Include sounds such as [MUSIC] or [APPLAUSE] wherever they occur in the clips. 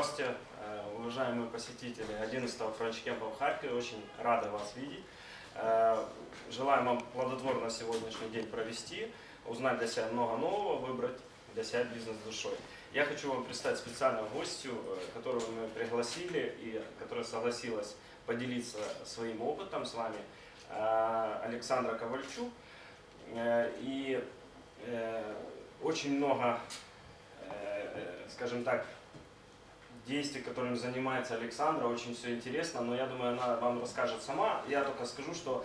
Здравствуйте, э, уважаемые посетители 11-го франчкемпа в Харькове. Очень рады вас видеть. Э, Желаем вам плодотворно сегодняшний день провести, узнать для себя много нового, выбрать для себя бизнес душой. Я хочу вам представить специальную гостью, э, которую мы пригласили и которая согласилась поделиться своим опытом с вами, Александра Ковальчук. И очень много, скажем так, действий, которыми занимается Александра, очень все интересно, но я думаю, она вам расскажет сама. Я только скажу, что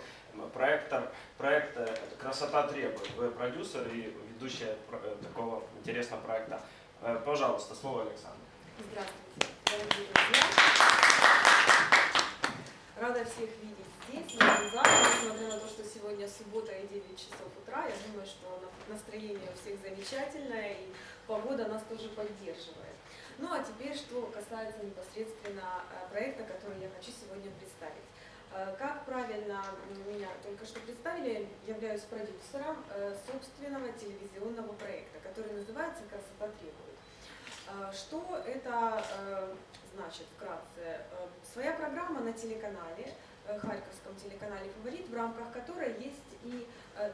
проектор, проект э, «Красота требует». Вы продюсер и ведущая э, такого интересного проекта. Э, Пожалуйста, слово Александру. Здравствуйте. Рада всех видеть здесь, на зале, несмотря на то, что сегодня суббота и 9 часов утра. Я думаю, что на- настроение у всех замечательное, и погода нас тоже поддерживает. Ну а теперь, что касается непосредственно э, проекта, который я хочу сегодня представить. Э, Как правильно меня только что представили, я являюсь продюсером э, собственного телевизионного проекта, который называется «Красота требует». Что это значит вкратце? Своя программа на телеканале, Харьковском телеканале «Фаворит», в рамках которой есть и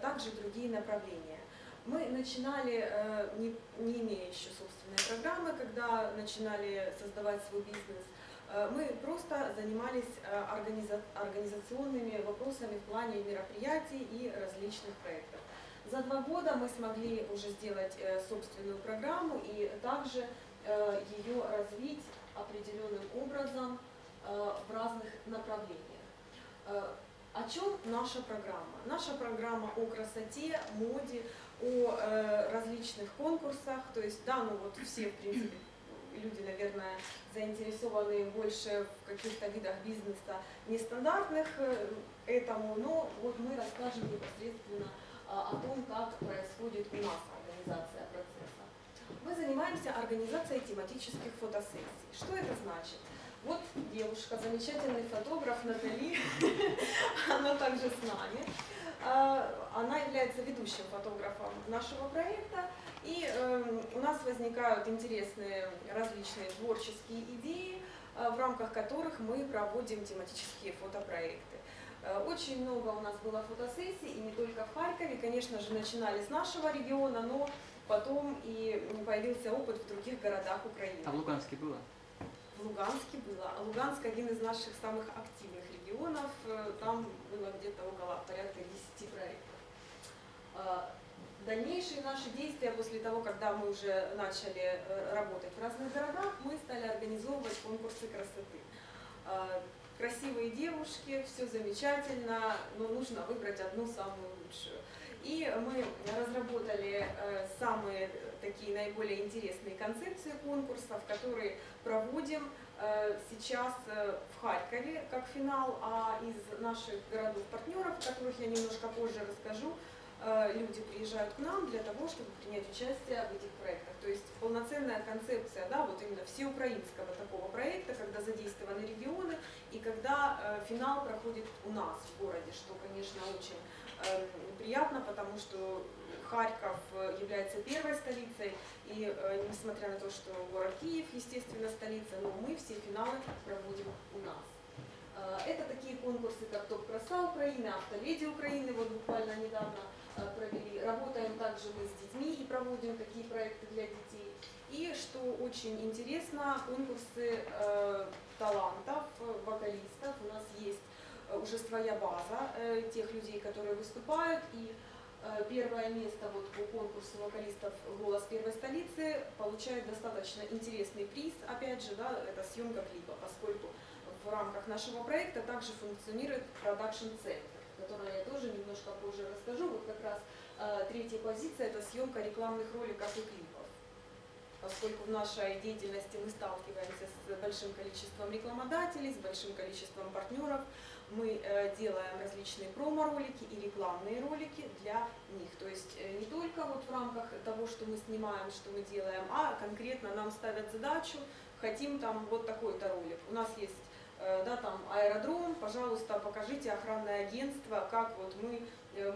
также другие направления. Мы начинали, э, не, не имея еще собственной программы, когда начинали создавать свой бизнес, э, мы просто занимались э, организа- организационными вопросами в плане мероприятий и различных проектов. За два года мы смогли уже сделать собственную программу и также ее развить определенным образом в разных направлениях. О чем наша программа? Наша программа о красоте, моде, о э, различных конкурсах. То есть, да, ну вот все, в принципе, люди, наверное, заинтересованы больше в каких-то видах бизнеса нестандартных э, этому, но вот мы расскажем непосредственно а, о том, как происходит у нас организация процесса. Мы занимаемся организацией тематических фотосессий. Что это значит? Вот девушка, замечательный фотограф Натали, [LAUGHS] она также с нами. А, Она является ведущим фотографом нашего проекта, и эм, у нас возникают интересные различные творческие идеи, э, в рамках которых мы проводим тематические фотопроекты. Э, Очень много у нас было фотосессий, и не только в Харькове, конечно же, начинали с нашего региона, но потом и появился опыт в других городах Украины. А в Луганске было? В Луганске было. А Луганск один из наших самых активных регионов. Э, Там было где-то около порядка 10 проектов. А, Дальнейшие наши действия после того, когда мы уже начали э, работать в разных городах, мы стали организовывать конкурсы красоты. А, Красивые девушки, все замечательно, но нужно выбрать одну самую лучшую. И мы разработали э, самые такие наиболее интересные концепции конкурсов, которые проводим э, сейчас э, в Харькове как финал, а из наших городов-партнеров, о которых я немножко позже расскажу, люди приезжают к нам для того, чтобы принять участие в этих проектах. То есть полноценная концепция, да, вот именно всеукраинского такого проекта, когда задействованы регионы и когда финал проходит у нас в городе, что, конечно, очень приятно, потому что Харьков э, является первой столицей, и э, несмотря на то, что город Киев, естественно, столица, но мы все финалы проводим у нас. Э, Это такие конкурсы, как «Топ краса Украины», «Автоледи Украины», вот буквально недавно э, провели. Работаем также мы с детьми и проводим такие проекты для детей. И, что очень интересно, конкурсы э, талантов, э, вокалистов. У нас есть э, уже своя база э, тех людей, которые выступают. И э, первое место вот по конкурсу вокалистов «Голос первой столицы» получает достаточно интересный приз. Опять же, да, это съемка клипа, поскольку в рамках нашего проекта также функционирует продакшн-центр, который я тоже немножко позже расскажу. Вот как раз э, третья позиция – это съемка рекламных роликов и клипов. Поскольку в нашей деятельности мы сталкиваемся с большим количеством рекламодателей, с большим количеством партнеров, мы э, делаем различные промо-ролики и рекламные ролики для них. То есть э, не только вот в рамках того, что мы снимаем, что мы делаем, а конкретно нам ставят задачу, хотим там вот такой-то ролик. У нас есть э, да, там аэродром, пожалуйста, покажите охранное агентство, как вот мы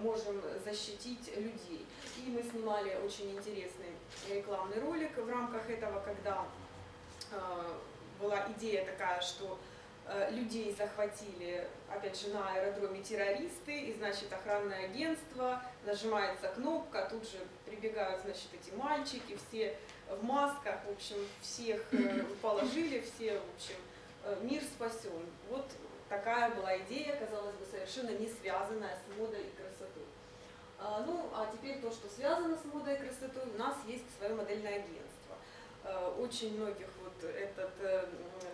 можем защитить людей. И мы снимали очень интересный рекламный ролик в рамках этого, когда была идея такая, что людей захватили, опять же, на аэродроме террористы, и, значит, охранное агентство, нажимается кнопка, тут же прибегают, значит, эти мальчики, все в масках, в общем, всех э, [CLEARS THROAT] положили, все, в общем, э, мир спасен. Вот такая была идея, казалось бы, совершенно не связанная с модой и красотой. А, Ну, а теперь то, что связано с модой и красотой, у нас есть свое модельное агентство. Э, Очень многих вот этот э,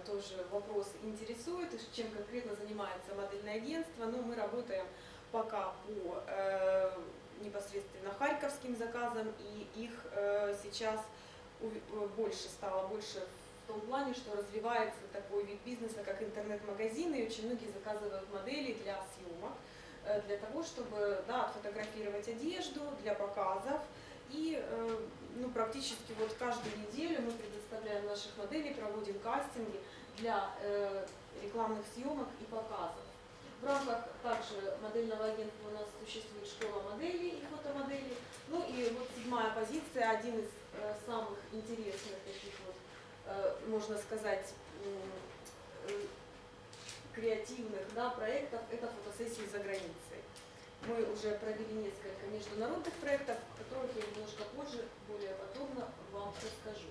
тоже вопрос интересует, чем конкретно занимается модельное агентство. Ну, мы работаем пока по э, непосредственно харьковским заказам, и их э, сейчас э, больше стало, больше в том плане, что развивается такой вид бизнеса, как интернет-магазины, и очень многие заказывают модели для съемок, э, для того, чтобы да, отфотографировать одежду для показов. И э, практически вот каждую неделю мы предоставляем наших моделей, проводим кастинги для э, рекламных съемок и показов. В рамках также модельного агентства у нас существует школа моделей и фотомоделей. Ну и вот седьмая позиция, один из э, самых интересных таких вот, э, можно сказать, э, креативных да, проектов, это фотосессии за границей. Мы уже провели несколько международных проектов, о которых я немножко позже более подробно вам расскажу.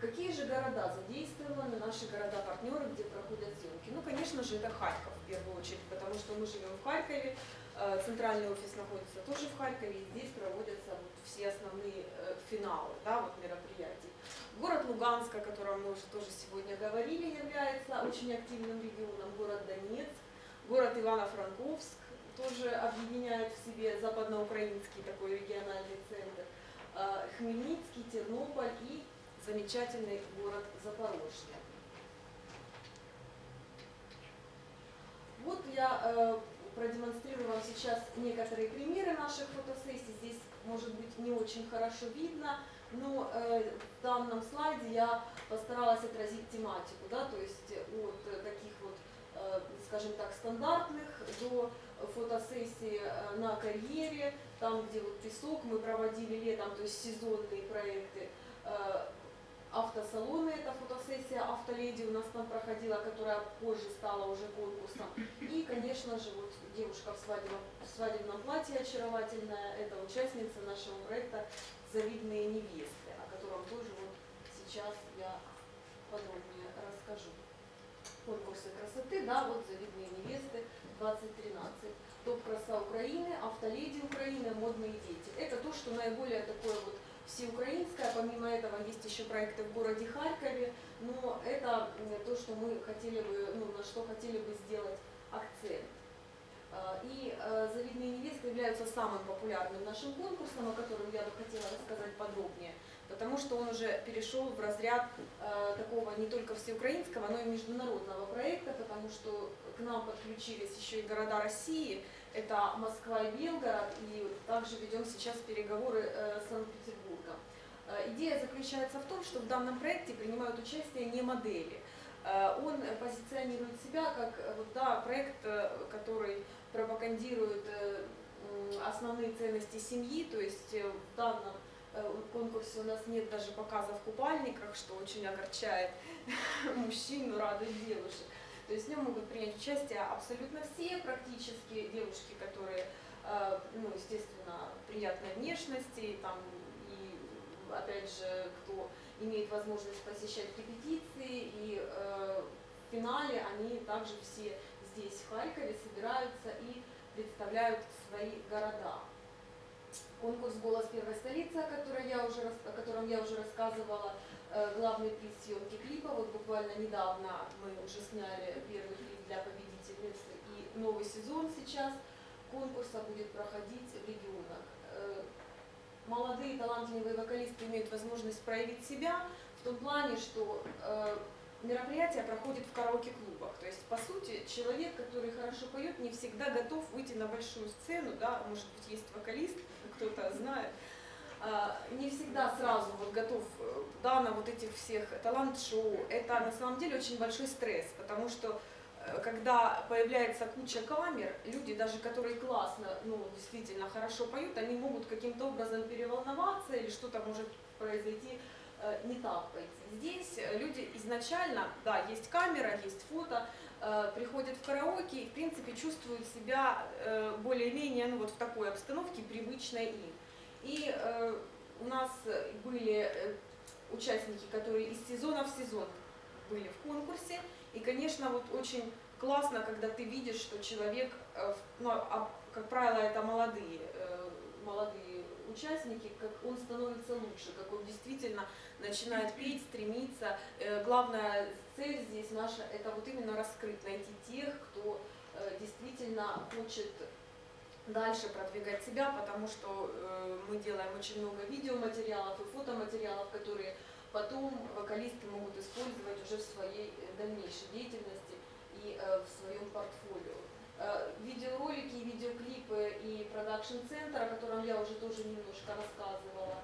Какие же города задействованы, наши города-партнеры, где проходят съемки? Ну, конечно же, это Харьков в первую очередь, потому что мы живем в Харькове, э, центральный офис находится тоже в Харькове, и здесь проводятся вот все основные э, финалы да, вот мероприятий. Город Луганск, о котором мы уже тоже сегодня говорили, является очень активным регионом, город Донецк, город Ивано-Франковск тоже объединяет в себе западноукраинский такой региональный центр, э, Хмельницкий, Тернополь и замечательный город Запорожье. Вот я э, продемонстрирую вам сейчас некоторые примеры наших фотосессий. Здесь, может быть, не очень хорошо видно, но э, в данном слайде я постаралась отразить тематику, да, то есть от э, таких вот, э, скажем так, стандартных до фотосессии э, на карьере, там, где вот песок мы проводили летом, то есть сезонные проекты. Э, автосалоны, это фотосессия «Автоледи» у нас там проходила, которая позже стала уже конкурсом. И, конечно же, вот девушка в свадебном, в свадебном платье очаровательная, это участница нашего проекта «Завидные невесты», о котором тоже вот сейчас я подробнее расскажу. Конкурсы красоты, да, вот «Завидные невесты» 2013. Топ краса Украины, автоледи Украины, модные дети. Это то, что наиболее такое вот всеукраинское. Помимо этого есть еще проекты в городе Харькове, но это то, что мы хотели бы, ну, на что хотели бы сделать акцент. А, И э, «Завидные невесты» являются самым популярным нашим конкурсом, о котором я бы хотела рассказать подробнее, потому что он уже перешел в разряд э, такого не только всеукраинского, но и международного проекта, потому что к нам подключились еще и города России, это Москва и Белгород, и также ведем сейчас переговоры э, с Санкт-Петербургом. Э, Идея заключается в том, что в данном проекте принимают участие не модели. Э, Он позиционирует себя как э, да, проект, э, который пропагандирует основные ценности семьи, то есть в данном конкурсе у нас нет даже показа в купальниках, что очень огорчает [LAUGHS] мужчин, но радует девушек. То есть в нем могут принять участие абсолютно все практически девушки, которые, э, ну, естественно, приятной внешности, там, и, опять же, кто имеет возможность посещать репетиции, и э, в финале они также все здесь, в Харькове, собираются и представляют свои города. Конкурс «Голос первой столицы», о, котором я уже рассказывала, э, главный приз съемки клипа. Вот буквально недавно мы уже сняли первый клип для победительницы. И новый сезон сейчас конкурса будет проходить в регионах. Э, Молодые талантливые вокалисты имеют возможность проявить себя в том плане, что э, мероприятие проходит в караоке-клубах. То есть, по сути, человек, который хорошо поет, не всегда готов выйти на большую сцену, да, может быть, есть вокалист, кто-то знает, а, не всегда сразу вот готов э, да, на вот этих всех талант-шоу. Это на самом деле очень большой стресс, потому что э, когда появляется куча камер, люди, даже которые классно, ну, действительно хорошо поют, они могут каким-то образом переволноваться или что-то может произойти не так пойти. Здесь э, люди изначально, да, есть камера, есть фото, э, приходят в караоке и, в принципе, чувствуют себя э, более-менее ну, вот в такой обстановке, привычной им. И э, у нас были э, участники, которые из сезона в сезон были в конкурсе. И, конечно, вот очень классно, когда ты видишь, что человек, э, ну, а, как правило, это молодые, э, молодые участники, как он становится лучше, как он действительно начинает петь, стремиться. Э, Главная цель здесь наша – это вот именно раскрыть, найти тех, кто э, действительно хочет дальше продвигать себя, потому что э, мы делаем очень много видеоматериалов и фотоматериалов, которые потом вокалисты могут использовать уже в своей дальнейшей деятельности и в своем портфолио. Э, Видеоролики, видеоклипы и продакшн-центр, о котором я уже тоже немножко рассказывала.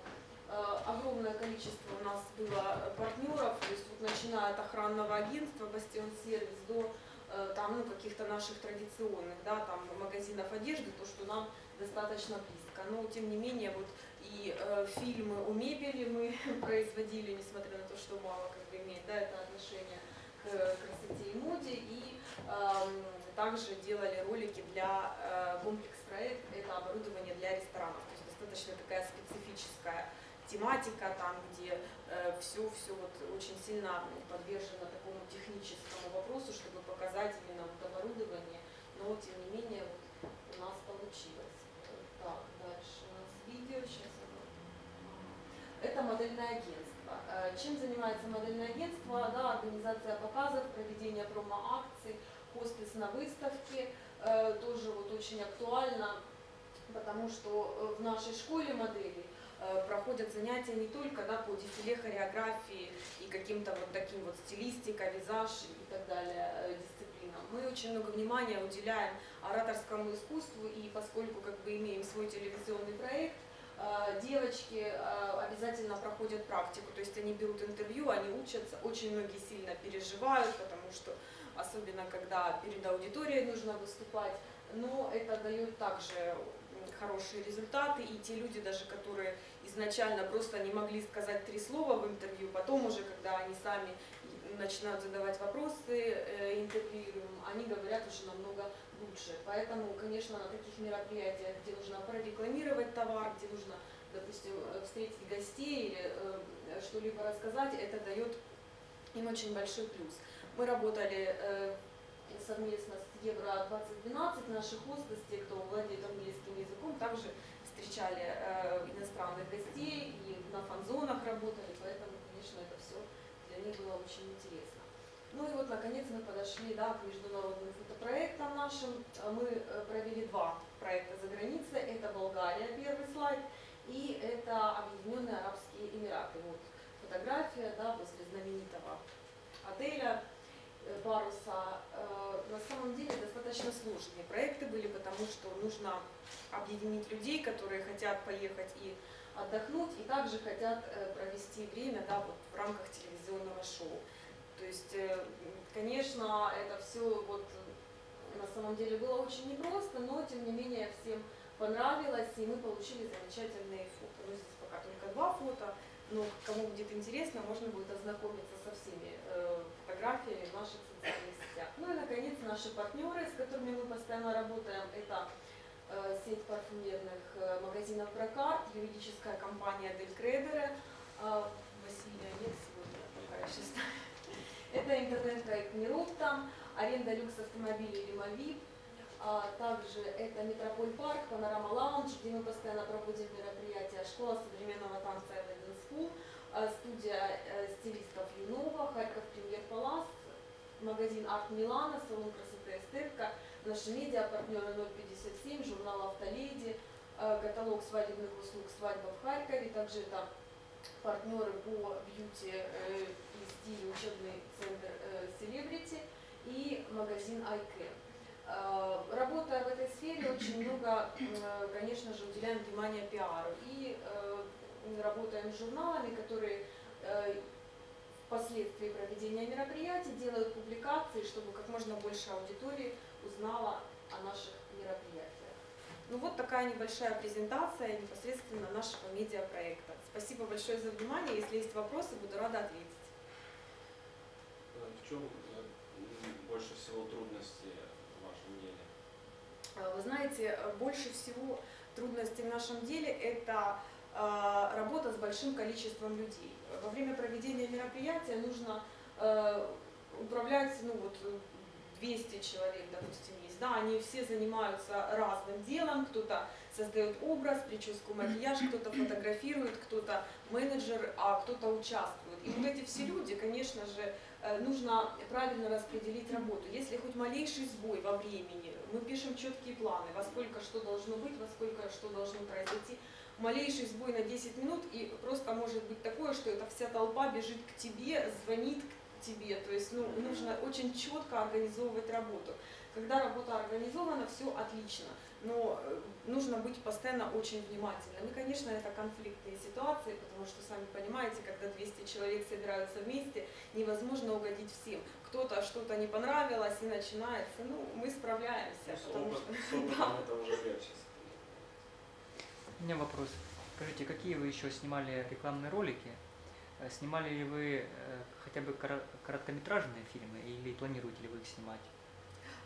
Э, Огромное количество у нас было партнеров, то есть вот начиная от охранного агентства Бастион Сервис до э, там, ну, каких-то наших традиционных, да, там, магазинов одежды, то, что нам достаточно близко. Но, тем не менее, вот и э, фильмы о мебели мы [LAUGHS] производили, несмотря на то, что мало как бы имеет, да, это отношение к красоте и моде, и эм, также делали ролики для э, комплекс-проект, это оборудование для ресторанов, то есть достаточно такая специфическая тематика, там, где все, все вот очень сильно подвержено такому техническому вопросу, чтобы показать именно вот оборудование, но тем не менее вот у нас получилось. Так, дальше у нас видео, сейчас это модельное агентство. Э, Чем занимается модельное агентство? Да, организация показов, проведение промо-акций, хостес на выставке, э, тоже вот очень актуально, потому что э, в нашей школе моделей э, проходят занятия не только да, по дефиле хореографии и каким-то вот таким вот стилистика, визаж и так далее дисциплинам. Мы очень много внимания уделяем ораторскому искусству, и поскольку как бы имеем свой телевизионный проект, девочки обязательно проходят практику, то есть они берут интервью, они учатся, очень многие сильно переживают, потому что особенно когда перед аудиторией нужно выступать, но это дает также хорошие результаты, и те люди даже, которые изначально просто не могли сказать три слова в интервью, потом уже, когда они сами начинают задавать вопросы э, интервьюируемым, они говорят уже намного лучше. Поэтому, конечно, на таких мероприятиях, где нужно прорекламировать товар, где нужно, допустим, э, встретить гостей или э, что-либо рассказать, это дает им очень большой плюс. Мы работали э, совместно с Евро-2012, наши хосты, те, кто владеет английским языком, также встречали э, иностранных гостей и на фан-зонах работали, поэтому, конечно, это все для них было очень интересно. Ну и вот, наконец, мы подошли да, к международным фотопроектам нашим. Э, Мы э, провели два проекта за границей. Это Болгария, первый слайд, и это Объединенные Арабские Эмираты. Вот фотография да, возле знаменитого отеля э, паруса. Э, На самом деле достаточно сложные проекты были, потому что нужно объединить людей, которые хотят поехать и отдохнуть, и также хотят э, провести время да, вот в рамках телевизионного шоу. То есть, конечно, это все вот на самом деле было очень непросто, но тем не менее всем понравилось, и мы получили замечательные фото. Ну, здесь пока только два фото, но кому будет интересно, можно будет ознакомиться со всеми фотографиями в наших социальных сетях. Ну и, наконец, наши партнеры, с которыми мы постоянно работаем, это э, сеть парфюмерных э, магазинов Прокарт, юридическая компания Дель Кредере. Э, Василия нет сегодня, пока я Это интернет-проект Мирупта, аренда люкс автомобилей Лимовип, а также это Метрополь Парк, Панорама Лаунж, где мы постоянно проводим мероприятия, школа современного танца Эллен School, а, студия э, стилистов Юнова, Харьков Премьер Палас, магазин Арт Милана, салон красоты Эстетка, наши медиа, партнеры 057, журнал Автоледи, э, каталог свадебных услуг «Свадьба в Харькове», также это партнеры по бьюти э, и стилю учебный центр Celebrity и магазин. Э, Работая в этой сфере, очень много, конечно же, уделяем внимание пиару и работаем с журналами, которые э, впоследствии проведения мероприятий делают публикации, чтобы как можно больше аудитории узнала о наших мероприятиях. Ну вот такая небольшая презентация непосредственно нашего медиапроекта. Спасибо большое за внимание. Если есть вопросы, буду рада ответить. Э, В чем больше всего трудности в вашем деле? А, Вы знаете, э, больше всего трудностей в нашем деле это э, работа с большим количеством людей. Во время проведения мероприятия нужно э, управлять, ну вот, э, 200 человек, допустим, есть, да, они все занимаются разным делом, кто-то создает образ, прическу, макияж, кто-то фотографирует, кто-то менеджер, а кто-то участвует. И вот эти все люди, конечно же, э, нужно правильно распределить работу. Если хоть малейший сбой во времени, мы пишем четкие планы, во сколько что должно быть, во сколько что должно произойти, малейший сбой на 10 минут, и просто может быть такое, что эта вся толпа бежит к тебе, звонит к тебе. То есть ну, нужно очень четко организовывать работу. Когда работа организована, все отлично, но э, нужно быть постоянно очень внимательным. И, конечно, это конфликтные ситуации, потому что, сами понимаете, когда 200 человек собираются вместе, невозможно угодить всем. Кто-то что-то не понравилось и начинается, ну, мы справляемся, Ну, потому опыт- что... с опытом [LAUGHS] это уже легче. У меня вопрос. Скажите, какие вы еще снимали рекламные ролики? Э, Снимали ли вы э, хотя бы короткометражные фильмы или планируете ли вы их снимать?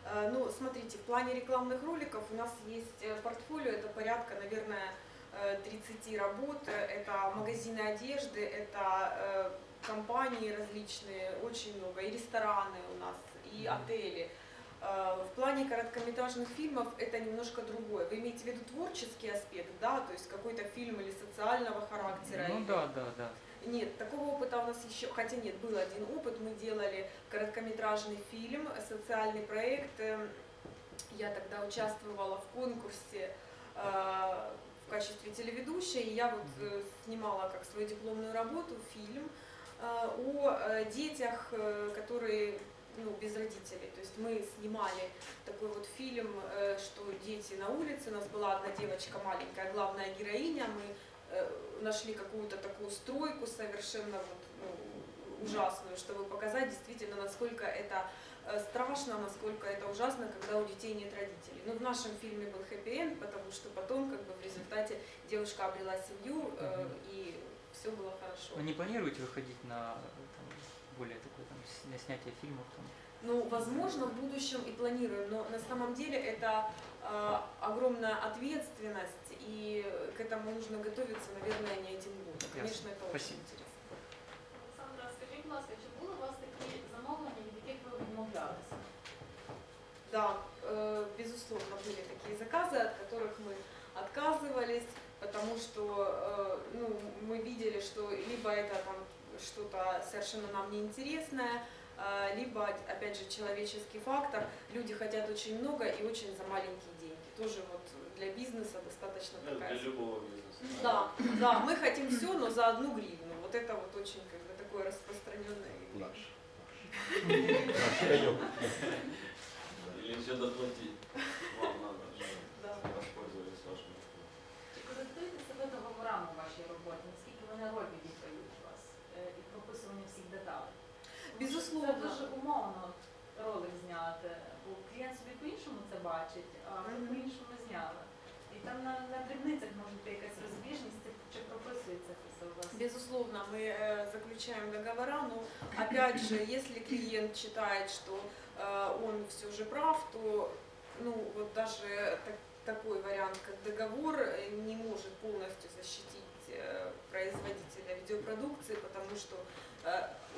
Э, Ну, смотрите, в плане рекламных роликов у нас есть портфолио, это порядка, наверное, э, 30 работ, это магазины одежды, это компании различные, очень много, и рестораны у нас, и отели. Э, В плане короткометражных фильмов это немножко другое. Вы имеете в виду творческий аспект, да, то есть какой-то фильм или социального характера? Ну или- да, да, да. нет, такого опыта у нас еще, хотя нет, был один опыт, мы делали короткометражный фильм, социальный проект. Эм, Я тогда участвовала в конкурсе э, в качестве телеведущей, и я вот э, снимала как свою дипломную работу фильм э, о э, детях, э, которые ну, без родителей. То есть мы снимали такой вот фильм, э, что дети на улице. У нас была одна девочка маленькая, главная героиня. Мы э, нашли какую-то такую стройку совершенно вот, ну, ужасную, чтобы показать действительно, насколько это э, страшно, насколько это ужасно, когда у детей нет родителей. Но в нашем фильме был хэппи-энд, потому что потом как бы в результате девушка обрела семью э, и все было хорошо. Вы не планируете выходить на там, более такое там, с- на снятие фильмов? Там? Ну, возможно, в будущем и планируем, но на самом деле это э, огромная ответственность, и к этому нужно готовиться, наверное, не один год. Ясно. Конечно, это очень Спасибо. интересно. Олександра, скажіть, будь ласка, чи були у вас такі замовлення, від яких ви відмовлялися? Да, э, безусловно, были такие заказы, от которых мы отказывались, потому что э, ну, мы видели, что либо это там что-то совершенно нам неинтересное, э, либо, опять же, человеческий фактор. Люди хотят очень много и очень за маленькие деньги. Тоже вот для бизнеса достаточно Ну, такая Для любого бизнеса. Да, да, мы хотим все, но за одну гривну. Вот это вот очень как бы такое распространенное явление. Наш. Наш [LAUGHS] конек. Или все доплатить. Вам надо, чтобы [LAUGHS] Да. воспользовались вашим услугами. Чи користуєте себе договорами у вашій роботі? Наскільки вони роль Безусловно. Це дуже умовно ролик зняти, бо клієнт собі по-іншому це бачить, а ви Мгм. по-іншому зняли. І там на, на дрібницях може бути якась розбіжність, це чи прописується це все у вас? Безусловно, мы э, заключаем договора, но опять же, если клиент считает, что э, он все же прав, то ну вот даже так- такой вариант, как договор, э, не может полностью защитить э, производителя видеопродукции, потому что э,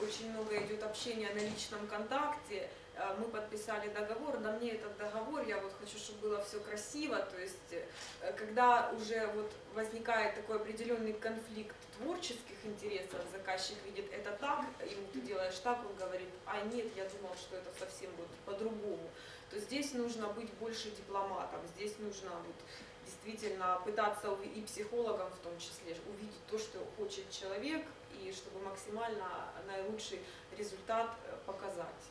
очень много идет общения на личном контакте. Э, Мы подписали договор, на мне этот договор, я вот хочу, чтобы было все красиво, то есть э, когда уже вот возникает такой определенный конфликт творческих интересов, заказчик видит это так, ему ты делаешь так, он говорит, а нет, я думал, что это совсем вот по-другому, то здесь нужно быть больше дипломатом, здесь нужно вот действительно пытаться и психологам в том числе увидеть то, что хочет человек, и чтобы максимально наилучший результат э, показать.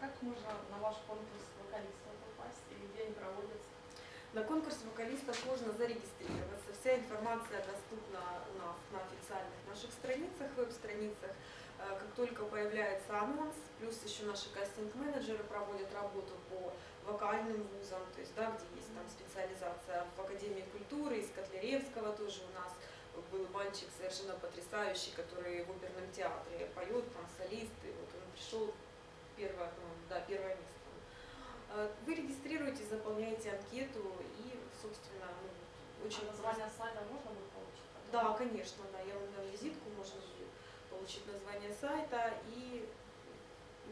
Как можно на ваш конкурс вокалиста попасть и где они проводятся? На конкурс вокалистов можно зарегистрироваться. Вся информация доступна у нас на официальных наших страницах, веб-страницах. Э, Как только появляется анонс, плюс еще наши кастинг-менеджеры проводят работу по вокальным вузам, то есть, да, где есть там специализация в Академии культуры, из Котляревского тоже у нас был мальчик совершенно потрясающий, который в оперном театре поет, там солист, и вот он пришел первое, ну, да, первое место. Э, Вы регистрируетесь, заполняете анкету и, собственно, ну, очень А название сайта можно будет получить? да, конечно, да, я вам дам визитку, можно получить название сайта и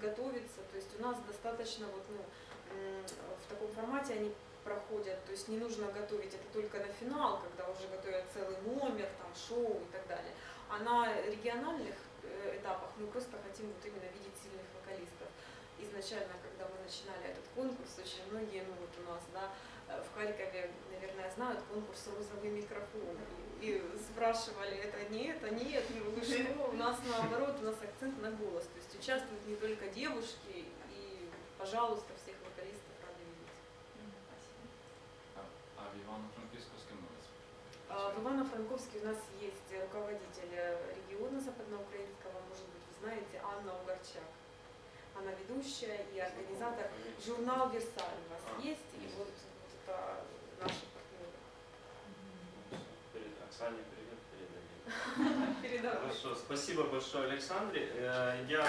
готовиться. То есть у нас достаточно вот, ну, в таком формате они проходят, то есть не нужно готовить это только на финал, когда уже готовят целый номер, там, шоу и так далее. А на региональных э, этапах мы просто хотим вот именно видеть сильных вокалистов. Изначально, когда мы начинали этот конкурс, очень многие, ну вот у нас, да, в Харькове, наверное, знают конкурс «Розовый микрофон». И, и спрашивали, это не это, нет, ну вы что? У нас наоборот, у нас акцент на голос. То есть участвуют не только девушки, и, пожалуйста, всех вокалистов рады видеть. Спасибо. А в Івано-Франківську з ким ви А, В Ивано-Франковске у нас есть руководитель региона западноукраинского, может быть, вы знаете, Анна Угорчак. Она ведущая и организатор. Журнал «Версаль» у вас А, есть, и вот это наши партнеры. Привет, Оксане, привет, передай. Хорошо, спасибо большое, Александре. Э, я...